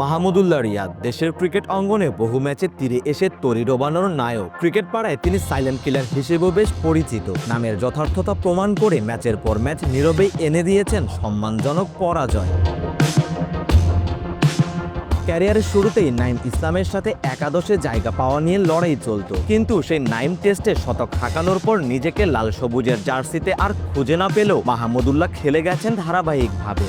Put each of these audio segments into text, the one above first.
মাহমুদুল্লাহ রিয়াদ দেশের ক্রিকেট অঙ্গনে বহু ম্যাচে তীরে এসে তরি ডোবানোর নায়ক। ক্রিকেট পাড়ায় তিনি সাইলেন্ট কিলার হিসেবেও বেশ পরিচিত। নামের যথার্থতা প্রমাণ করে ম্যাচের পর ম্যাচ নীরবেই এনে দিয়েছেন সম্মানজনক পরাজয়। ক্যারিয়ারের শুরুতেই নাইম ইসলামের সাথে একাদশে জায়গা পাওয়া নিয়ে লড়াই চলত। কিন্তু সেই নাইম টেস্টে শতক হাঁকানোর পর নিজেকে লাল সবুজের জার্সিতে আর খুঁজে না পেলেও মাহমুদুল্লাহ খেলে গেছেন ধারাবাহিকভাবে।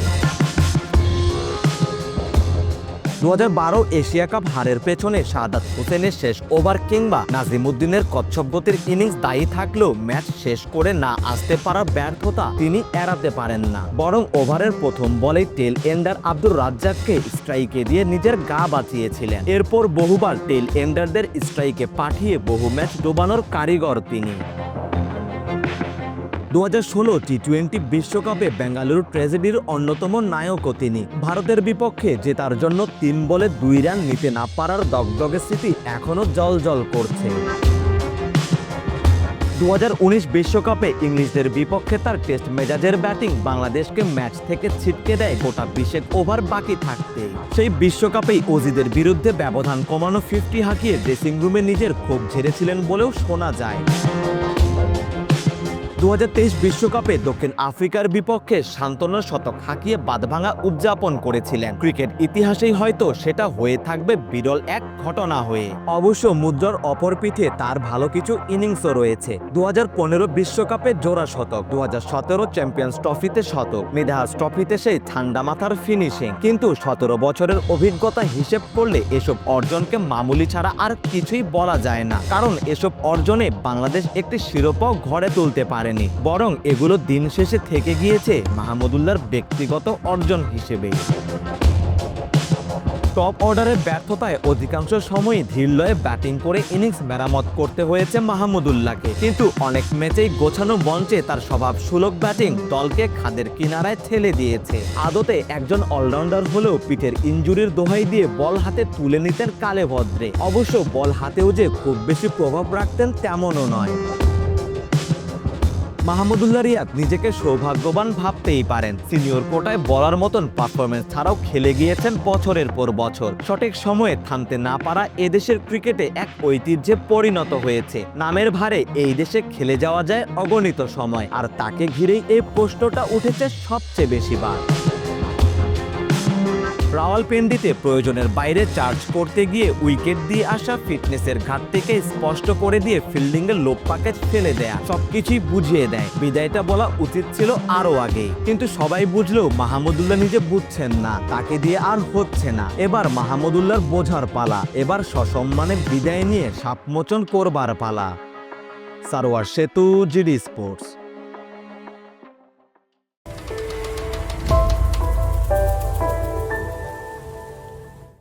দু হাজার বারো এশিয়া কাপ হারের পেছনে সাদাত হোসেনের শেষ ওভার কিংবা নাজিমুদ্দিনের কচ্ছপগতির ইনিংস দায়ী থাকলেও ম্যাচ শেষ করে না আসতে পারার ব্যর্থতা তিনি এড়াতে পারেন না। বরং ওভারের প্রথম বলেই টেল এন্ডার আব্দুর রাজ্জাককে স্ট্রাইকে দিয়ে নিজের গা বাঁচিয়েছিলেন। এরপর বহুবার টেল এন্ডারদের স্ট্রাইকে পাঠিয়ে বহু ম্যাচ ডোবানোর কারিগর তিনি। দু হাজার ষোলো টি টোয়েন্টি বিশ্বকাপে বেঙ্গালুরু ট্র্যাজেডির অন্যতম নায়কও তিনি। ভারতের বিপক্ষে জেতার জন্য তিন বলে দুই রান নিতে না পারার দগদগে স্মৃতি এখনও জল জল করছে দু বিশ্বকাপে ইংলিশদের বিপক্ষে তার টেস্ট মেজাজের ব্যাটিং বাংলাদেশকে ম্যাচ থেকে ছিটকে দেয় গোটা বিশেক ওভার বাকি থাকতে। সেই বিশ্বকাপেই অজিদের বিরুদ্ধে ব্যবধান কমানো ফিফটি হাঁকিয়ে ড্রেসিং রুমে নিজের ক্ষোভ ঝেড়েছিলেন বলেও শোনা যায়। দু বিশ্বকাপে দক্ষিণ আফ্রিকার বিপক্ষে সান্ত্বনার শতক হাঁকিয়ে বাঁধভাঙা উদযাপন করেছিলেন। ক্রিকেট ইতিহাসেই হয়তো সেটা হয়ে থাকবে বিরল এক ঘটনা হয়ে। অবশ্য মুদ্রার অপর পিঠে তার ভালো কিছু ইনিংসও রয়েছে। দু বিশ্বকাপে জোড়া শতক দু হাজার সতেরো চ্যাম্পিয়ন্স ট্রফিতে শতক, মিধাস ট্রফিতে সেই ঠান্ডা মাথার ফিনিশিং। কিন্তু সতেরো বছরের অভিজ্ঞতা হিসেব করলে এসব অর্জনকে মামুলি ছাড়া আর কিছুই বলা যায় না। কারণ এসব অর্জনে বাংলাদেশ একটি শিরোপাও ঘরে তুলতে পারেনি। বরং এগুলো দিন শেষে থেকে গিয়েছে মাহমুদুল্লাহর ব্যক্তিগত অর্জন হিসেবে। টপ অর্ডারের ব্যর্থতায় অধিকাংশ সময়ই ধীরলয়ে ব্যাটিং করে ইনিংস মেরামত করতে হয়েছে মাহমুদুল্লাহকে। কিন্তু অনেক ম্যাচেই গোছানো মঞ্চে তার স্বভাব সুলভ ব্যাটিং দলকে খাদের কিনারায় ঠেলে দিয়েছে। আদতে একজন অলরাউন্ডার হলেও পিঠের ইঞ্জুরির দোহাই দিয়ে বল হাতে তুলে নিতেন কালে ভদ্রে অবশ্য বল হাতেও যে খুব বেশি প্রভাব রাখতেন তেমনও নয়। মাহমুদুল্লাহ রিয়াদ নিজেকে সৌভাগ্যবান ভাবতেই পারেন। সিনিয়র কোটায় বলার মতন পারফরমেন্স ছাড়াও খেলে গিয়েছেন বছরের পর বছর। সঠিক সময়ে থামতে না পারা এদেশের ক্রিকেটে এক ঐতিহ্যে পরিণত হয়েছে। নামের ভারে এই দেশে খেলে যাওয়া যায় অগণিত সময়, আর তাকে ঘিরেই এই প্রশ্নটা উঠেছে সবচেয়ে বেশি বার। রাওয়ালপিন্ডিতে প্রয়োজনের বাইরে চার্জ করতে গিয়ে উইকেট দিয়ে আসা ফিটনেসের ঘাটতিকে স্পষ্ট করে দিয়ে ফিল্ডিংয়ের লোপ প্যাকেজ ফেলে দেয়া, সবকিছুই বুঝিয়ে দেয়। বিদায়টা বলা উচিত ছিল আরও আগে কিন্তু সবাই বুঝলেও মাহমুদুল্লাহ নিজে বুঝছেন না, তাকে দিয়ে আর হচ্ছে না। এবার মাহমুদুল্লাহর বোঝার পালা, এবার সসম্মানে বিদায় নিয়ে সাপমোচন করবার পালা। সারোয়ার সেতু, জিডি স্পোর্টস।